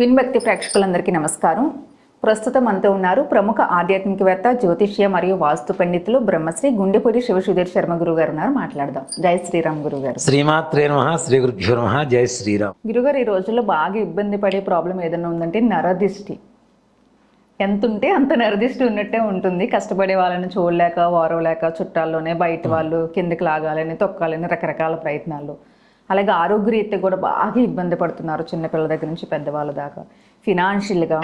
విన్భక్తి ప్రేక్షకులందరికీ నమస్కారం. ప్రస్తుతం మనతో ఉన్నారు ప్రముఖ ఆధ్యాత్మికవేత్త జ్యోతిష్య మరియు వాస్తు పండితులు బ్రహ్మశ్రీ గుండెపూడి శివసుధీర్ శర్మ గురువు గారు ఉన్నారు. మాట్లాడదాం. జై శ్రీరామ్ గురువు గారు శ్రీమాత్రే నమ శ్రీ గురుభ్యో నమ జై శ్రీరామ్. గురుగారు ఈ రోజుల్లో బాగా ఇబ్బంది పడే ప్రాబ్లం ఏదైనా ఉందంటే నరదిష్టి. ఎంత ఉంటే అంత నరదిష్టి ఉన్నట్టే ఉంటుంది. కష్టపడే వాళ్ళని చూడలేక వారవలేక చుట్టాల్లోనే బయట వాళ్ళు కిందకి లాగాలని తొక్కాలని రకరకాల ప్రయత్నాలు. అలాగే ఆరోగ్యరీత్యా కూడా బాగా ఇబ్బంది పడుతున్నారు చిన్నపిల్లల దగ్గర నుంచి పెద్దవాళ్ళ దాకా. ఫినాన్షియల్గా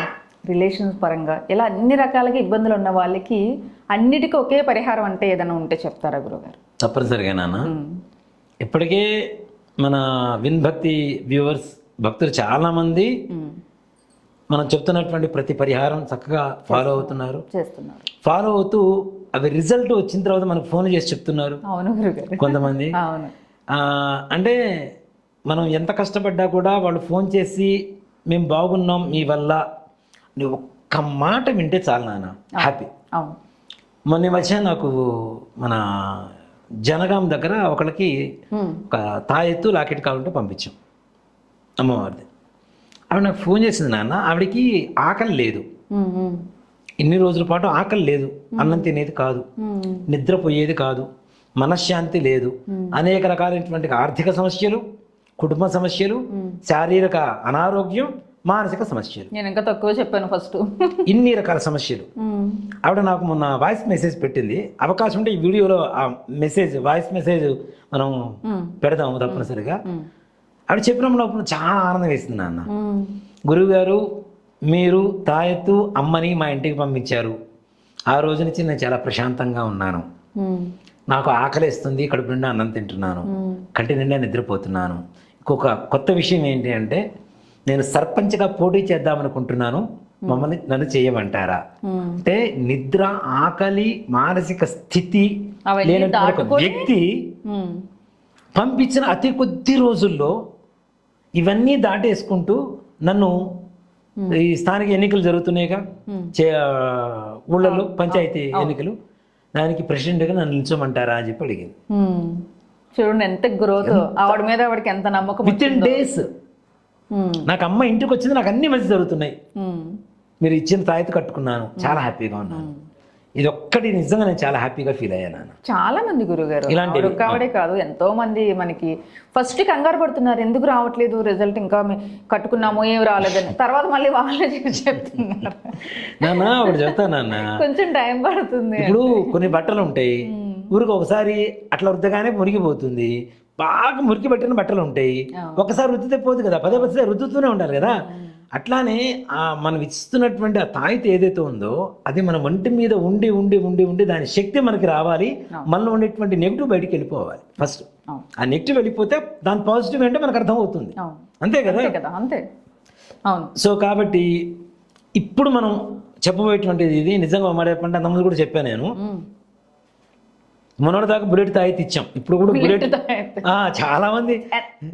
రిలేషన్స్ పరంగా ఇలా అన్ని రకాలుగా ఇబ్బందులు ఉన్న వాళ్ళకి అన్నిటికీ ఒకే పరిహారం అంటే ఏదైనా ఉంటే చెప్తారా గురుగారు? తప్పనిసరిగా నాన్న. ఇప్పటికే మన విన్భక్తి వ్యూవర్స్ భక్తులు చాలామంది మనం చెప్తున్నటువంటి ప్రతి పరిహారం చక్కగా ఫాలో అవుతున్నారు. చేస్తున్నారు. ఫాలో అవుతూ అవి రిజల్ట్ వచ్చిన తర్వాత మనకు ఫోన్ చేసి చెప్తున్నారు. అవును కొంతమంది. అవును. అంటే మనం ఎంత కష్టపడ్డా కూడా వాళ్ళు ఫోన్ చేసి మేము బాగున్నాం మీ వల్ల నువ్వు ఒక్క మాట వింటే చాలు నాన్న. హ్యాపీ మొన్న మధ్య నాకు మన జనగాం దగ్గర ఒకళ్ళకి. ఒక తాయెత్తు లాకెట్ కావాలంటే పంపించాం అమ్మవారిది. ఆవిడ నాకు ఫోన్ చేసింది నాన్న. ఆవిడకి ఆకలి లేదు. ఇన్ని రోజుల పాటు ఆకలి లేదు. అన్నం తినేది కాదు. నిద్రపోయేది కాదు. మనశ్శాంతి లేదు. అనేక రకాలైనటువంటి ఆర్థిక సమస్యలు కుటుంబ సమస్యలు శారీరక అనారోగ్యం మానసిక సమస్యలు. నేను ఇంకా తక్కువ చెప్పాను ఫస్ట్ ఇన్ని రకాల సమస్యలు. ఆవిడ నాకు మొన్న వాయిస్ మెసేజ్ పెట్టింది. అవకాశం ఉంటే ఈ వీడియోలో ఆ మెసేజ్ వాయిస్ మెసేజ్ మనం పెడదాం తప్పనిసరిగా. ఆవిడ చెప్పినప్పుడు చాలా ఆనందం వేసింది నాన్న. గురువు గారు మీరు తాయెత్తు అమ్మని మా ఇంటికి పంపించారు. ఆ రోజు నుంచి నేను చాలా ప్రశాంతంగా ఉన్నాను. నాకు ఆకలిస్తుంది కడుపు నిండా అన్నం తింటున్నాను కంటి నిండా నిద్రపోతున్నాను. ఇంకొక కొత్త విషయం ఏంటి అంటే నేను సర్పంచ్గా పోటీ చేద్దామనుకుంటున్నాను మమ్మల్ని నన్ను చేయమంటారా? అంటే నిద్ర ఆకలి మానసిక స్థితి వ్యక్తి పంపించిన అతి కొద్ది రోజుల్లో ఇవన్నీ దాటేసుకుంటూ నన్ను ఈ స్థానిక ఎన్నికలు జరుగుతున్నాయిగా ఊళ్ళలో పంచాయతీ ఎన్నికలు. దానికి ప్రెసిడెంట్గా నన్ను నిల్చోమంటారా అని చెప్పి అడిగింది. చూడండి ఎంత గ్రోత్ ఆవిడ మీద ఆవిడకి ఎంత నమ్మకం విత్ ఇన్ డేస్ నాకు అమ్మ ఇంటికి వచ్చింది నాకు అన్ని మంచి జరుగుతున్నాయి. మీరు ఇచ్చిన తాయెత్తు కట్టుకున్నాను. చాలా హ్యాపీగా ఉన్నాను. ఇది ఒక్కటి నిజంగా నేను చాలా హ్యాపీగా ఫీల్ అయ్యాను. చాలా మంది గురుగారు. ఆవిడ కావడే కాదు ఎంతో మంది మనకి ఫస్ట్ కంగారు పడుతున్నారు ఎందుకు రావట్లేదు రిజల్ట్ ఇంకా కట్టుకున్నాము ఏం రాలేదని. తర్వాత మళ్ళీ వాళ్ళే చెప్తున్నారు. నాన్న ఒకటి చెప్తాను నాన్న. కొంచెం టైం పడుతుంది ఇప్పుడు కొన్ని బట్టలు ఉంటాయి ఊరికి ఒకసారి అట్లా రుద్దగానే మురిగిపోతుంది బాగా మురికి పట్టిన బట్టలు ఉంటాయి. ఒకసారి రుద్దితే పోదు కదా పదే పదే రుద్దుతూనే ఉండాలి కదా. అట్లానే ఆ మనం ఇస్తున్నటువంటి ఆ తాయిత ఏదైతే ఉందో అది మన ఒంటి మీద ఉండి ఉండి ఉండి ఉండి దాని శక్తి మనకి రావాలి. మనలో ఉండేటువంటి నెగిటివ్ బయటికి వెళ్ళిపోవాలి ఫస్ట్. ఆ నెగిటివ్ వెళ్ళిపోతే దాని పాజిటివ్ ఏంటో మనకు అర్థమవుతుంది. అంతే కదా? అంతే కదా? అంతే. అవును. సో కాబట్టి ఇప్పుడు మనం చెప్పబోయేటువంటిది ఇది. నిజంగా మాట చెప్పంటే అంతకుముందు కూడా చెప్పాను నేను. మొన్నటి దాకా బుల్లెట్ తాయితీ ఇచ్చాం. ఇప్పుడు కూడా బుల్లెట్ చాలా మంది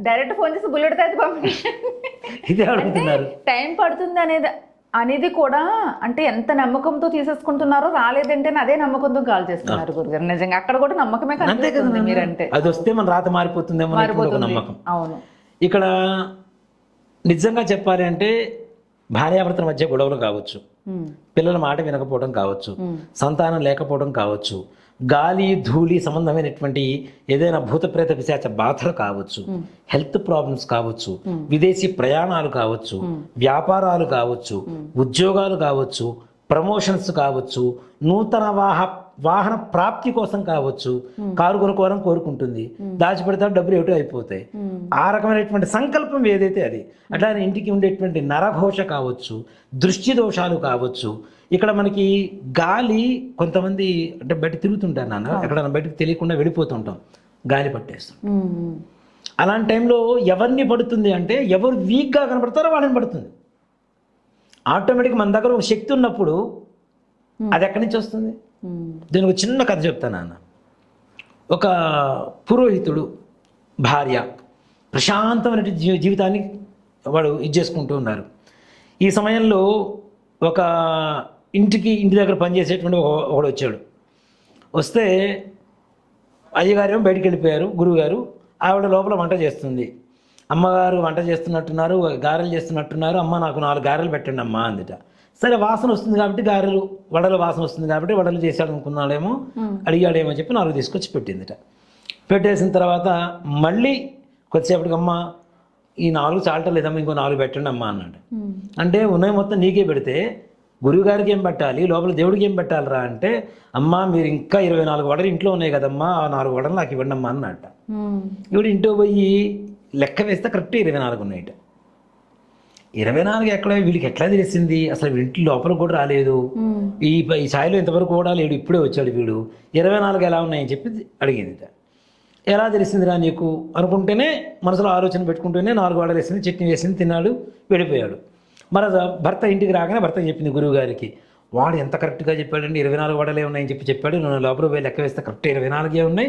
డైరెక్ట్ ఫోన్ చేసి బుల్లెట్ అయితే అడుగుతున్నారు. టైం పడుతుంది అనేది అనేది కూడా అంటే ఎంత నమ్మకంతో తీసేసుకుంటున్నారో రాలేదంటే అదే నమ్మకంతో కాల్ చేస్తున్నారు గురుగారు. నిజంగా అక్కడ కూడా నమ్మకమే కనిపిస్తుంది మీరంటే. అది వస్తే మన రాత మారిపోతుందేమో నమ్మకం. అవును. ఇక్కడ నిజంగా చెప్పాలి అంటే భార్యాభర్తల మధ్య గొడవలు కావచ్చు. పిల్లల మాట వినకపోవడం కావచ్చు. సంతానం లేకపోవడం కావచ్చు. గాలి ధూళి సంబంధమైనటువంటి ఏదైనా భూతప్రేత పిశాచ బాధలు కావచ్చు హెల్త్ ప్రాబ్లమ్స్ కావచ్చు విదేశీ ప్రయాణాలు కావచ్చు వ్యాపారాలు కావచ్చు ఉద్యోగాలు కావచ్చు ప్రమోషన్స్ కావచ్చు నూతన వాహ వాహన ప్రాప్తి కోసం కావచ్చు కారు కొనుక్కోవాలని కోరుకుంటుంది. దాచిపెడతాడు డబ్బులు ఏటో అయిపోతాయి. ఆ రకమైనటువంటి సంకల్పం ఏదైతే అది అట్లానే ఇంటికి ఉండేటువంటి నరఘోష కావచ్చు దృష్టి దోషాలు కావచ్చు ఇక్కడ మనకి గాలి కొంతమంది అంటే బయట తిరుగుతుంటారు నాన్న ఎక్కడ బయటకు తెలియకుండా వెళ్ళిపోతుంటాం గాలి పట్టేస్తాం. అలాంటి టైంలో ఎవరిని పడుతుంది అంటే ఎవరు వీక్గా కనబడతారో వాళ్ళని పడుతుంది. ఆటోమేటిక్ మన దగ్గర ఒక శక్తి ఉన్నప్పుడు అది ఎక్కడి నుంచి వస్తుంది? నేను ఒక చిన్న కథ చెప్తాను నాన్న. ఒక పురోహితుడు భార్య ప్రశాంతమైన జీవితాన్ని వాడు ఇది చేసుకుంటూ ఉన్నారు. ఈ సమయంలో ఒక ఇంటికి ఇంటి దగ్గర పనిచేసేటువంటి ఒక- ఒకడు వచ్చాడు. వస్తే అయ్యగారేమో బయటికి వెళ్ళిపోయారు గురువుగారు. ఆవిడ లోపల వంట చేస్తుంది. అమ్మగారు వంట చేస్తున్నట్టున్నారు గారెలు చేస్తున్నట్టున్నారు. అమ్మ నాకు నాలుగు గారెలు పెట్టండి అమ్మ అందుట. సరే వాసన వస్తుంది కాబట్టి గారెలు వడల వాసన వస్తుంది కాబట్టి వడలు చేశాడు అనుకున్నాడేమో అడిగాడేమో అని చెప్పి నాలుగు తీసుకొచ్చి పెట్టిందిట. పెట్టేసిన తర్వాత మళ్ళీ కొద్దిసేపటికి అమ్మ ఈ నాలుగు చాలటలేదమ్మా ఇంకో నాలుగు పెట్టండి అమ్మా అన్నాడు. అంటే ఉన్నాయి మొత్తం నీకే పెడితే గురువుగారికి ఏం పెట్టాలి లోపల దేవుడికి ఏం పెట్టాలిరా అంటే అమ్మా మీరు ఇంకా ఇరవై నాలుగు వడలు ఇంట్లో ఉన్నాయి కదమ్మా ఆ నాలుగు వడలు నాకు ఇవ్వండి అమ్మా అన్నట్ట. ఇప్పుడు ఇంట్లో పోయి లెక్క వేస్తే కరెక్ట్ ఇరవై నాలుగు ఉన్నాయట. ఇరవై నాలుగు ఎక్కడ వీడికి ఎట్లా తెలిసింది? అసలు ఇంటి లోపల కూడా రాలేదు. ఈ ఈ ఛాయలో ఇంతవరకు కూడా లేడు ఇప్పుడే వచ్చాడు వీడు. ఇరవై నాలుగు ఎలా ఉన్నాయని చెప్పి అడిగింది ఎలా తెలిసిందిరా నీకు? అనుకుంటేనే మనసులో ఆలోచన పెట్టుకుంటూనే నాలుగు వాడలు వేసింది చట్నీ వేసింది తిన్నాడు వెళ్ళిపోయాడు. మరి భర్త ఇంటికి రాగానే భర్త చెప్పింది గురువు గారికి వాడు ఎంత కరెక్ట్గా చెప్పాడండి? ఇరవై నాలుగు వడలే ఉన్నాయని చెప్పి చెప్పాడు. నేను లోపల పోయి లెక్క వేస్తే కరెక్ట్ ఇరవై నాలుగే ఉన్నాయి.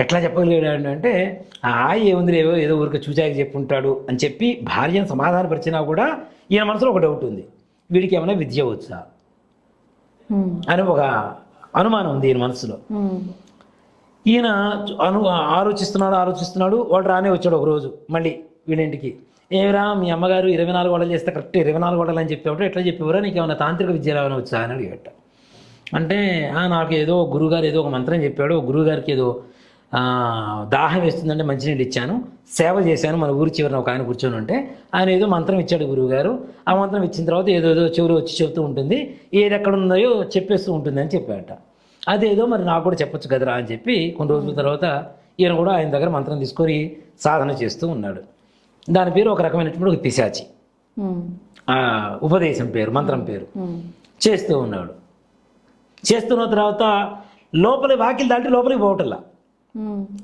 ఎట్లా చెప్పగలిగాడు అంటే ఆ ఏముంది ఏవో ఏదో ఊరికి చూచాకి చెప్పుంటాడు అని చెప్పి భార్యను సమాధానపరిచినా కూడా ఈయన మనసులో ఒక డౌట్ ఉంది. వీడికి ఏమైనా విద్య వచ్చా. అని ఒక అనుమానం ఉంది ఈయన మనసులో. ఈయన అను ఆలోచిస్తున్నాడు ఆలోచిస్తున్నాడు వాడు రానే వచ్చాడు ఒక రోజు మళ్ళీ వీడింటికి. ఏమిరా మీ అమ్మగారు ఇరవై నాలుగు వడలు చేస్తే కరెక్ట్ ఇరవై నాలుగు వడలు అని చెప్పేవాడు ఎట్లా చెప్పేవారా? నీకు ఏమైనా తాంత్రిక విద్యలు ఏమైనా వచ్చా? అని అడిగట. అంటే "ఆ, నాకు ఏదో గురువుగారు ఏదో ఒక మంత్రం చెప్పాడు గురువుగారికి ఏదో దాహం వేస్తుందంటే మంచినీళ్ళు ఇచ్చాను. సేవ చేశాను. మన ఊరి చివరిన ఒక ఆయన కూర్చొని ఉంటే ఆయన ఏదో మంత్రం ఇచ్చాడు గురువుగారు. ఆ మంత్రం ఇచ్చిన తర్వాత ఏదో ఏదో చివరి వచ్చి చెబుతూ ఉంటుంది. ఏది ఎక్కడ ఉన్నాయో చెప్పేస్తూ ఉంటుంది అని చెప్పాట అదేదో మరి నాకు కూడా చెప్పొచ్చు కదరా అని చెప్పి కొన్ని రోజుల తర్వాత ఈయన కూడా ఆయన దగ్గర మంత్రం తీసుకొని సాధన చేస్తూ ఉన్నాడు. దాని పేరు ఒక రకమైనటువంటి ఒక పిశాచి. ఉపదేశం పేరు మంత్రం పేరు. చేస్తూ ఉన్నాడు. చేస్తున్న తర్వాత లోపలి వాకిలి దాటి లోపలికి పోవటంలా.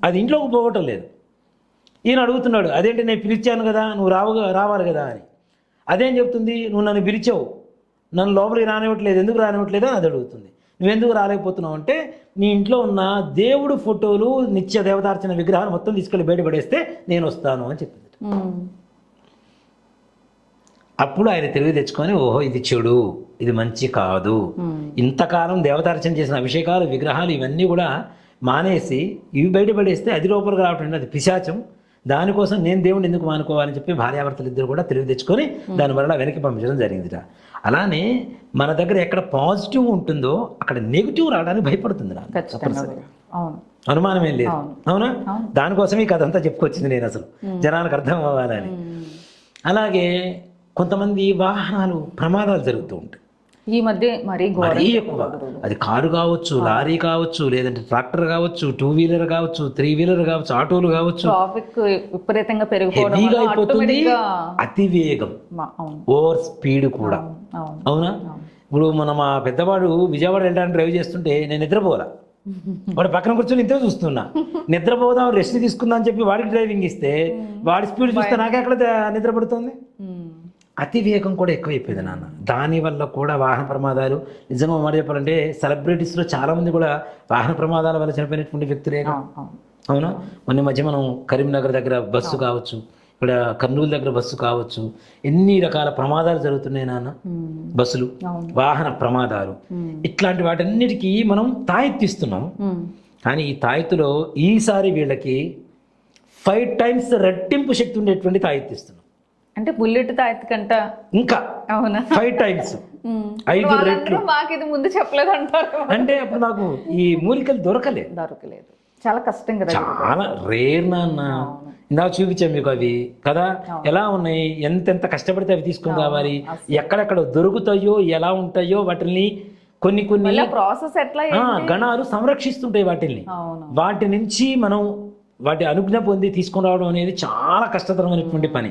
అది ఇంట్లోకి పోవటం లేదు. ఈయన అడుగుతున్నాడు అదేంటి నేను పిలిచాను కదా నువ్వు రావు రావాలి కదా అని. అదేం చెప్తుంది? నువ్వు నన్ను పిలిచావు. నన్ను లోపలికి రానివ్వట్లేదు. ఎందుకు రానివ్వట్లేదు? అని అది అడుగుతుంది. నువ్వెందుకు రాలేకపోతున్నావు? అంటే నీ ఇంట్లో ఉన్న దేవుడు ఫోటోలు నిత్య దేవతార్చన విగ్రహాలు మొత్తం తీసుకెళ్ళి బయట పడేస్తే నేను వస్తాను అని చెప్పింది. అప్పుడు ఆయన తెలివి తెచ్చుకొని ఓహో ఇది చెడు. ఇది మంచి కాదు. ఇంతకాలం దేవతార్చన చేసిన అభిషేకాలు విగ్రహాలు ఇవన్నీ కూడా మానేసి ఇవి బయటపడేస్తే అది లోపలికి రావటం అది పిశాచం. దానికోసం నేను దేవుడిని ఎందుకు మానుకోవాలని చెప్పి భార్యాభర్తలు ఇద్దరు కూడా తెలివి తెచ్చుకొని దానివల్ల వెనక్కి పంపించడం జరిగిందిట. అలానే మన దగ్గర ఎక్కడ పాజిటివ్ ఉంటుందో అక్కడ నెగిటివ్ రావడానికి భయపడుతుంది అనుమానం ఏం లేదు. అవును. దానికోసం ఈ కథ అంతా చెప్పుకొచ్చింది నేను అసలు. జనాలకు అర్థం అవ్వాలని. ఉమ్. అలాగే కొంతమంది వాహనాలు ప్రమాదాలు జరుగుతూ ఉంటాయి. ఈ మధ్య మరీ మరీ ఎక్కువ. అది కారు కావచ్చు లారీ కావచ్చు లేదంటే ట్రాక్టర్ కావచ్చు టూ వీలర్ కావచ్చు త్రీ వీలర్ కావచ్చు ఆటోలు కావచ్చు. ట్రాఫిక్ విపరీతంగా పెరిగిపోవడం వల్ల అయిపోతుంది అతి వేగం ఓవర్ స్పీడ్ కూడా. అవును ఇప్పుడు మన మా పెద్దవాడు విజయవాడ వెళ్ళడానికి డ్రైవ్ చేస్తుంటే నేను నిద్రపోలా వాడు పక్కన కూర్చొని ఇంతే చూస్తున్నా. నిద్రపోదాం రెస్ట్ తీసుకుందాం అని చెప్పి వాడికి డ్రైవింగ్ ఇస్తే వాడి స్పీడ్ చూస్తే నాకెక్కడ ద- నిద్ర పడుతుంది అతి వేగం కూడా ఎక్కువైపోయింది నాన్న. దానివల్ల కూడా వాహన ప్రమాదాలు. నిజంగా మాట చెప్పాలంటే సెలబ్రిటీస్లో చాలా మంది కూడా వాహన ప్రమాదాల వల్ల చనిపోయినటువంటి వ్యక్తులే అవును మొన్న మధ్య మనం కరీంనగర్ దగ్గర బస్సు కావచ్చు ఇక్కడ కర్నూలు దగ్గర బస్సు కావచ్చు ఎన్ని రకాల ప్రమాదాలు జరుగుతున్నాయి నాన్న. బస్సులు వాహన ప్రమాదాలు. ఇట్లాంటి వాటన్నిటికీ మనం తాయెత్తిస్తున్నాం. కానీ ఈ తాయెత్తులో ఈసారి వీళ్ళకి ఫైవ్ టైమ్స్ రెట్టింపు శక్తి ఉండేటువంటి తాయెత్తిస్తున్నాం. అంటే బుల్లెట్ తాయెత్తు కంట ఇంకా. అవునా? Five times. ఐదు రెట్లు. మాకు ఇది ముందు చెప్పలేదు అంటారు అంటే అప్పుడు నాకు ఈ మూలికలు దొరకలేదు దొరకలేదు. చాలా కష్టం కదా. చాలా రేర్ నాన్న. ఇందాక చూపించాం మీకు అవి కదా? ఎలా ఉన్నాయి? ఎంతెంత కష్టపడితే అవి తీసుకుని రావాలి ఎక్కడెక్కడ దొరుకుతాయో ఎలా ఉంటాయో వాటిని కొన్ని కొన్ని ప్రాసెస్ ఎట్లా ఆ, గణాలు సంరక్షిస్తుంటాయి వాటిని వాటి నుంచి మనం వాటి అనుజ్ఞ పొంది తీసుకుని రావడం అనేది చాలా కష్టతరమైనటువంటి పని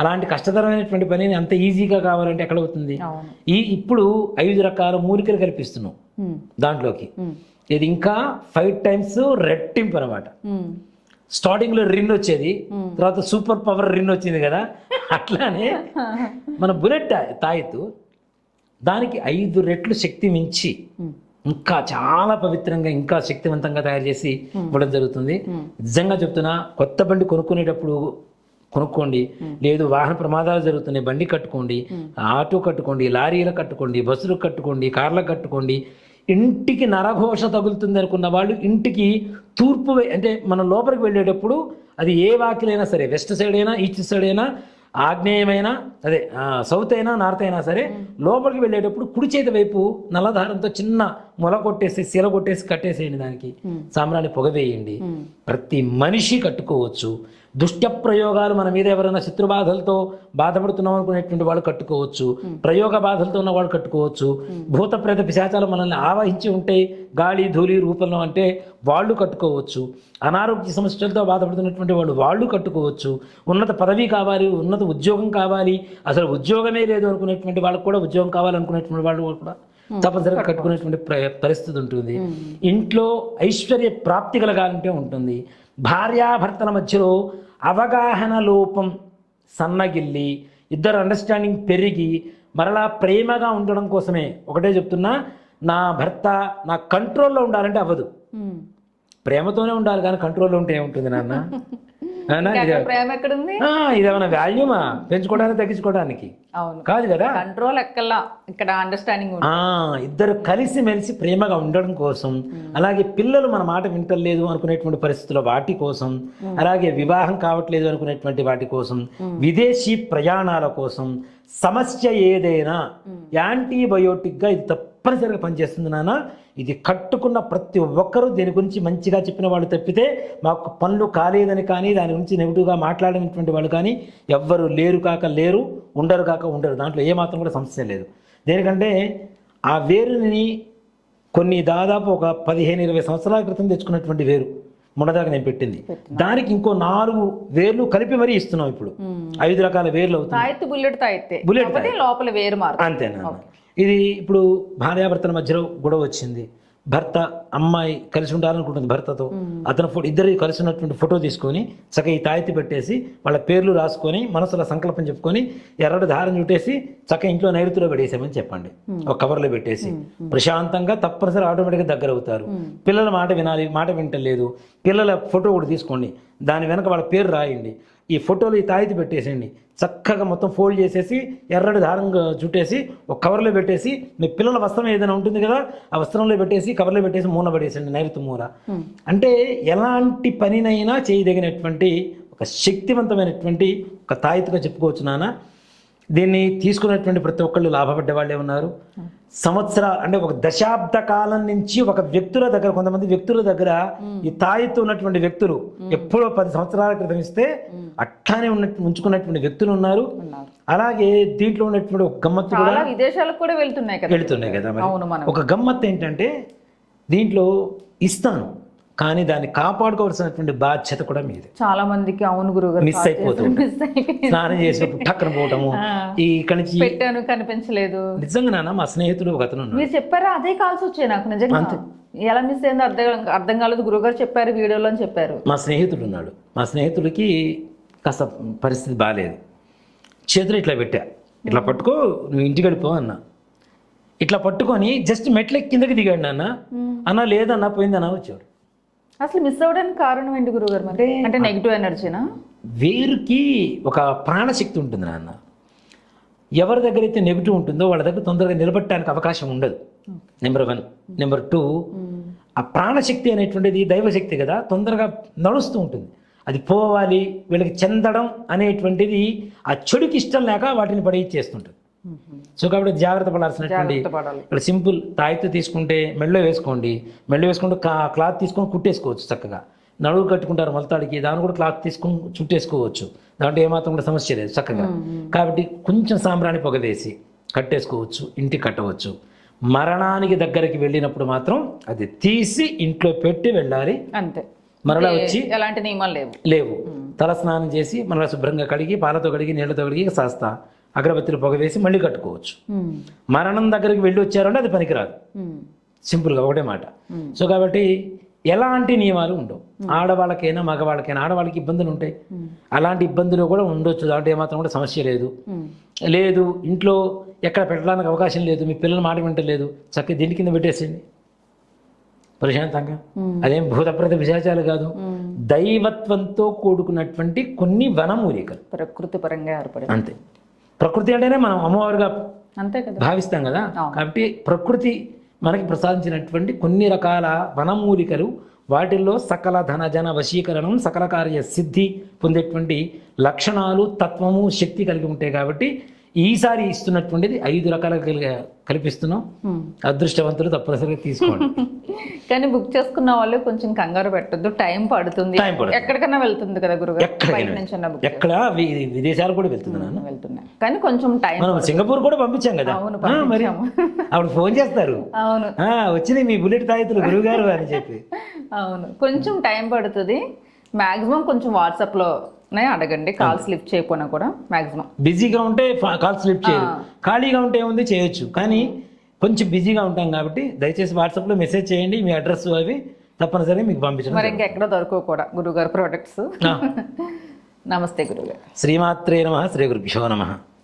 అలాంటి కష్టతరమైనటువంటి పనిని అంత ఈజీగా కావాలంటే ఎక్కడ అవుతుంది ఈ ఇప్పుడు ఐదు రకాల మూలికలు కల్పిస్తున్నాం. దాంట్లోకి. ఇది ఇంకా ఫైవ్ టైమ్స్ రెట్టింపు అనమాట. స్టార్టింగ్లో రిన్ వచ్చేది తర్వాత సూపర్ పవర్ రిన్ వచ్చింది కదా అట్లానే మన బుల్లెట్ తాయెత్తు దానికి ఐదు రెట్లు శక్తి మించి. ఇంకా చాలా పవిత్రంగా ఇంకా శక్తివంతంగా తయారు చేసి ఇవ్వడం జరుగుతుంది. నిజంగా చెప్తున్నా కొత్త బండి కొనుక్కునేటప్పుడు కొనుక్కోండి. లేదు వాహన ప్రమాదాలు జరుగుతున్నాయి. బండి కట్టుకోండి ఆటో కట్టుకోండి లారీలు కట్టుకోండి బస్సులు కట్టుకోండి కార్లకు కట్టుకోండి. ఇంటికి నరఘోష తగులుతుంది అనుకున్న వాళ్ళు ఇంటికి తూర్పు అంటే మనం లోపలికి వెళ్ళేటప్పుడు అది ఏ వాకిలైనా సరే వెస్ట్ సైడ్ అయినా ఈస్ట్ సైడ్ అయినా ఆగ్నేయమైనా అదే సౌత్ అయినా నార్త్ అయినా సరే లోపలికి వెళ్ళేటప్పుడు కుడి చేతి వైపు నల్లదారంతో చిన్న మొల కొట్టేసి శీల కొట్టేసి కట్టేసేయండి దానికి. సాంబ్రాన్ని పొగ వేయండి. ప్రతి మనిషి కట్టుకోవచ్చు. దుష్ట ప్రయోగాలు మన మీద ఎవరైనా శత్రుబాధలతో బాధపడుతున్నాం అనుకునేటువంటి వాళ్ళు కట్టుకోవచ్చు. ప్రయోగ బాధలతో ఉన్న వాళ్ళు కట్టుకోవచ్చు. భూత ప్రేత పిశాచాలు మనల్ని ఆవహించి ఉంటే గాలి ధూళి రూపంలో అంటే వాళ్ళు కట్టుకోవచ్చు. అనారోగ్య సమస్యలతో బాధపడుతున్నటువంటి వాళ్ళు వాళ్ళు కట్టుకోవచ్చు. ఉన్నత పదవి కావాలి ఉన్నత ఉద్యోగం కావాలి. అసలు ఉద్యోగమే లేదు అనుకునేటువంటి వాళ్ళకు కూడా ఉద్యోగం కావాలనుకునేటువంటి వాళ్ళు కూడా తప్పనిసరిగా కట్టుకునేటువంటి ప్ర- పరిస్థితి ఉంటుంది. ఇంట్లో ఐశ్వర్య ప్రాప్తి కలగాలంటే ఉంటుంది. భార్యాభర్తల మధ్యలో అవగాహన లోపం సన్నగిల్లి ఇద్దరు అండర్స్టాండింగ్ పెరిగి మరలా ప్రేమగా ఉండడం కోసమే. ఒకటే చెప్తున్నా నా భర్త నా కంట్రోల్లో ఉండాలంటే అవ్వదు. ప్రేమతోనే ఉండాలి కానీ కంట్రోల్లో ఉంటే ఏముంటుంది నాన్న. ప్రేమ ఎక్కడుంది? ఇదేమైనా వాల్యూమా పెంచుకోవడానికి తగ్గించుకోవడానికి. కాదు కదా? కంట్రోల్ ఎక్కల్లా ఇక్కడ అండర్స్టాండింగ్ ఇద్దరు కలిసి మెలిసి ప్రేమగా ఉండడం కోసం అలాగే పిల్లలు మన మాట వింటలేదు అనుకునేటువంటి పరిస్థితుల్లో వాటి కోసం అలాగే వివాహం కావట్లేదు అనుకునేటువంటి వాటి కోసం విదేశీ ప్రయాణాల కోసం సమస్య ఏదైనా యాంటీబయోటిక్గా ఇది తప్పనిసరిగా పనిచేస్తుంది నాన్న. ఇది కట్టుకున్న ప్రతి ఒక్కరూ దీని గురించి మంచిగా చెప్పిన వాళ్ళు తప్పితే మాకు పనులు కాలేదని కానీ దాని గురించి నెగిటివ్గా మాట్లాడినటువంటి వాళ్ళు కానీ ఎవ్వరు లేరు కాక లేరు ఉండరు కాక ఉండరు. దాంట్లో ఏమాత్రం కూడా సమస్య లేదు. దేనికంటే ఆ వేరుని కొన్ని దాదాపు ఒక పదిహేను ఇరవై సంవత్సరాల క్రితం తెచ్చుకున్నటువంటి వేరు. మొన్నదాకా నేను పెట్టింది. దానికి ఇంకో నాలుగు వేర్లు కలిపి మరీ ఇస్తున్నాం ఇప్పుడు. ఐదు రకాల వేర్లు అవుతుంది తాయెత్తు బుల్లెట్ లోపల వేరు అంతేనా? ఇది ఇప్పుడు భార్యాభర్తల మధ్యలో గొడవ వచ్చింది. భర్త అమ్మాయి కలిసి ఉండాలనుకుంటుంది భర్తతో. అతను ఫోటో ఇద్దరు కలిసి ఉన్నటువంటి ఫోటో తీసుకొని చక్కగా ఈ తాయితీ పెట్టేసి వాళ్ళ పేర్లు రాసుకొని మనసులో సంకల్పం చెప్పుకొని ఎర్రటి దారం చుట్టేసి చక్కగా ఇంట్లో నైరుతిలో పెట్టేసామని చెప్పండి. ఒక కవర్లో పెట్టేసి ప్రశాంతంగా తప్పనిసరి ఆటోమేటిక్గా దగ్గర అవుతారు పిల్లల మాట వినాలి మాట వింటలేదు పిల్లల ఫోటో కూడా తీసుకోండి. దాని వెనక వాళ్ళ పేరు రాయండి. ఈ ఫోటోలు ఈ తాయితీ పెట్టేసేయండి. చక్కగా మొత్తం ఫోల్డ్ చేసేసి ఎర్రటి దారంగా చుట్టేసి ఒక కవర్లో పెట్టేసి మీ పిల్లల వస్త్రం ఏదైనా ఉంటుంది కదా ఆ వస్త్రంలో పెట్టేసి కవర్లో పెట్టేసి మూల పడేసండి నైరుతి మూల అంటే ఎలాంటి పనినైనా చేయదగినటువంటి ఒక శక్తివంతమైనటువంటి ఒక తాయితీగా చెప్పుకోవచ్చు నాన్న. దీన్ని తీసుకున్నటువంటి ప్రతి ఒక్కళ్ళు లాభపడ్డ వాళ్ళే ఉన్నారు. సంవత్సర అంటే ఒక దశాబ్ద కాలం నుంచి ఒక వ్యక్తుల దగ్గర కొంతమంది వ్యక్తుల దగ్గర ఈ తాయితో ఉన్నటువంటి వ్యక్తులు ఎప్పుడో పది సంవత్సరాల క్రితం ఇస్తే అట్లానే ఉన్నట్టు ఉంచుకున్నటువంటి వ్యక్తులు ఉన్నారు. అలాగే దీంట్లో ఉన్నటువంటి ఒక గమ్మత్తు కూడా విదేశాలకు కూడా వెళ్తున్నాయి కదా వెళుతున్నాయి కదా ఒక గమ్మత్తు ఏంటంటే దీంట్లో ఇస్తాను. కానీ దాన్ని కాపాడుకోవాల్సినటువంటి బాధ్యత కూడా మీదే. చాలా మందికి అవును గురుగారు మిస్ అయిపోతూ ఉంటుంది. మిస్ అయిపోయింది. స్నానం చేసినప్పుడు టక్కన పోవటము ఈ ఇక్కడి నుంచి పెట్టాను కనిపించలేదు. నిజంగా నాన్న మా స్నేహితుడు ఒక అతను మీరు చెప్పారా? అదే కాల్స్ వచ్చాయి నాకు నిజంగా. ఎలా మిస్ అయిందో అర్థం అర్థం కాలేదు. గురుగారు చెప్పారు వీడియోలో అని చెప్పారు. మా స్నేహితుడు ఉన్నాడు. మా స్నేహితుడికి కాస్త పరిస్థితి బాగాలేదు చేతులు ఇట్లా పెట్టా. ఇట్లా పట్టుకో నువ్వు ఇంటికి వెళ్ళిపో అన్న. ఇట్లా పట్టుకొని జస్ట్ మెట్ల కిందకి దిగాడు నాన్న. అన్న లేదన్న పోయిందన్న వచ్చాడు అసలు మిస్ అవ్వడానికి కారణం ఏంటి గురుగారు మరి? అంటే నెగిటివ్ ఎనర్జీనా వేరుకి ఒక ప్రాణశక్తి ఉంటుంది నాన్న. ఎవరి దగ్గర అయితే నెగిటివ్ ఉంటుందో వాళ్ళ దగ్గర తొందరగా నిలబట్టడానికి అవకాశం ఉండదు. నెంబర్ వన్ నెంబర్ టూ ఆ ప్రాణశక్తి అనేటువంటిది దైవశక్తి కదా తొందరగా నడుస్తూ ఉంటుంది. అది పోవాలి వీళ్ళకి చెందడం అనేటువంటిది ఆ చెడుకి ఇష్టం లేక వాటిని పడేచేస్తుంటుంది సో కాబట్టి జాగ్రత్త పడాల్సినటువంటి పడాలి. ఇక్కడ సింపుల్ తాయితో తీసుకుంటే మెళ్ళో వేసుకోండి. మెళ్ళో వేసుకుంటే క్లాత్ తీసుకొని కుట్టేసుకోవచ్చు చక్కగా. నడువు కట్టుకుంటారు మొలతాడికి దాన్ని కూడా క్లాత్ తీసుకొని చుట్టేసుకోవచ్చు. దాంట్లో ఏమాత్రం కూడా సమస్య లేదు చక్కగా. కాబట్టి కొంచెం సాంబ్రాణి పొగ వేసి కట్టేసుకోవచ్చు ఇంటికి కట్టవచ్చు. మరణానికి దగ్గరికి వెళ్ళినప్పుడు మాత్రం అది తీసి ఇంట్లో పెట్టి వెళ్ళాలి. అంతే. మరలా వచ్చి ఎలాంటి నియమాలు లేవు. లేవు. తల స్నానం చేసి మరలా శుభ్రంగా కడిగి పాలతో కడిగి నీళ్ళతో కడిగి సాస్తా అగరబత్తిలో పొగ వేసి మళ్ళీ కట్టుకోవచ్చు. మరణం దగ్గరికి వెళ్ళి వచ్చారంటే అది పనికిరాదు. సింపుల్గా ఒకటే మాట. సో కాబట్టి ఎలాంటి నియమాలు ఉండవు. ఆడవాళ్ళకైనా మగవాళ్ళకైనా ఆడవాళ్ళకి ఇబ్బందులు ఉంటాయి. అలాంటి ఇబ్బందులు కూడా ఉండొచ్చు. దాంట్లో ఏమాత్రం కూడా సమస్య లేదు. లేదు ఇంట్లో ఎక్కడ పెట్టడానికి అవకాశం లేదు. మీ పిల్లల మాట వింటలేదు. చక్కగా దీని కింద పెట్టేసేయండి. ప్రశాంతంగా. అదేం భూతప్రత విశాచాలు కాదు. దైవత్వంతో కూడుకున్నటువంటి కొన్ని వనమూలికలు. ప్రకృతి పరంగా ఏర్పడి అంతే. ప్రకృతి అంటేనే మనం అమ్మవారుగా అంతే కదా భావిస్తాం కదా. కాబట్టి ప్రకృతి మనకి ప్రసాదించినటువంటి కొన్ని రకాల వనమూలికలు వాటిల్లో సకల ధన జన వశీకరణం సకల కార్య సిద్ధి పొందేటువంటి లక్షణాలు తత్వము శక్తి కలిగి ఉంటాయి కాబట్టి ఈసారి ఇస్తున్నటువంటిది ఐదు కలిగి- కల్పిస్తున్నాం. అదృష్టవంతులు తప్పనిసరిగా తీసుకోండి. కానీ బుక్ చేసుకున్న వాళ్ళు కొంచెం కంగారు పెట్టద్దు. టైం పడుతుంది. ఎక్కడికైనా వెళ్తుంది కదా గురుగారు? ఎక్కడ? విదేశాలు కూడా వెళ్తుంది నాన్న. వెళ్తున్నాయి కానీ కొంచెం టైం మనం సింగపూర్ కూడా పంపించాం కదా. మరి అప్పుడు ఫోన్ చేస్తారు. అవును. ఆ, వచ్చినాయి మీ బుల్లెట్ తాయితులు గురువు గారు అని చెప్పి. అవును. కొంచెం టైం పడుతుంది. మాక్సిమం కొంచెం వాట్సాప్లోనే అడగండి. కాల్స్ లిఫ్ట్ చేయకపోయినా కూడా మాక్సిమం. బిజీగా ఉంటే కాల్ స్లిప్ చేయరు. ఖాళీగా ఉంటే ఏముంది? చేయొచ్చు. కానీ కొంచెం బిజీగా ఉంటాం కాబట్టి దయచేసి వాట్సాప్లో మెసేజ్ చేయండి మీ అడ్రస్ అవి తప్పనిసరిగా మీకు పంపించడం మరి ఇంకెక్కడ దొరకవు కూడా గురుగారు ప్రోడక్ట్స్. నమస్తే గురుగారు. శ్రీమాత్రే నమ శ్రీ గురుభ్యో నమ.